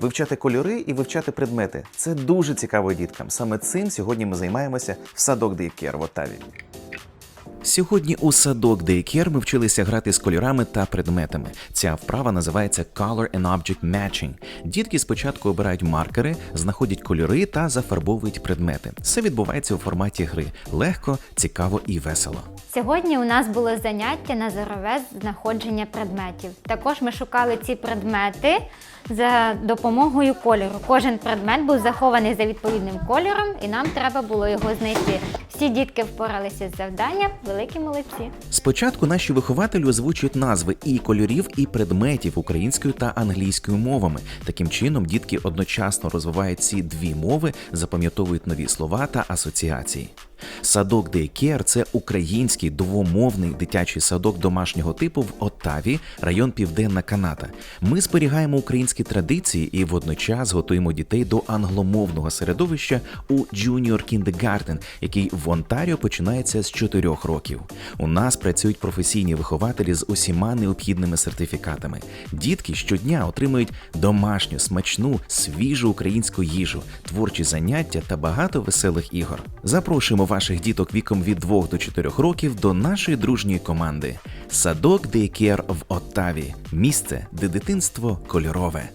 вивчати кольори і вивчати предмети. Це дуже цікаво діткам. Саме цим сьогодні ми займаємося в садок Дейкер в Оттаві. Сьогодні у садок Дейкер ми вчилися грати з кольорами та предметами. Ця вправа називається Color and Object Matching. Дітки спочатку обирають маркери, знаходять кольори та зафарбовують предмети. Все відбувається у форматі гри легко, цікаво і весело. Сьогодні у нас було заняття на зорове знаходження предметів. Також ми шукали ці предмети за допомогою кольору. Кожен предмет був захований за відповідним кольором, і нам треба було його знайти. Всі дітки впоралися з завданням, великі молодці. Спочатку наші вихователі озвучують назви і кольорів, і предметів українською та англійською мовами. Таким чином, дітки одночасно розвивають ці дві мови, запам'ятовують нові слова та асоціації. Садок Дейкер це український двомовний дитячий садок домашнього типу в Оттаві, район Південна Канада. Ми зберігаємо українські традиції і водночас готуємо дітей до англомовного середовища у Junior Kindergarten, який в Онтаріо починається з 4 років. У нас працюють професійні вихователі з усіма необхідними сертифікатами. Дітки щодня отримують домашню, смачну, свіжу українську їжу, творчі заняття та багато веселих ігор. Запрошуємо ваших діток віком від 2 до 4 років до нашої дружньої команди. Садок Дейкер в Оттаві. Місце, де дитинство кольорове.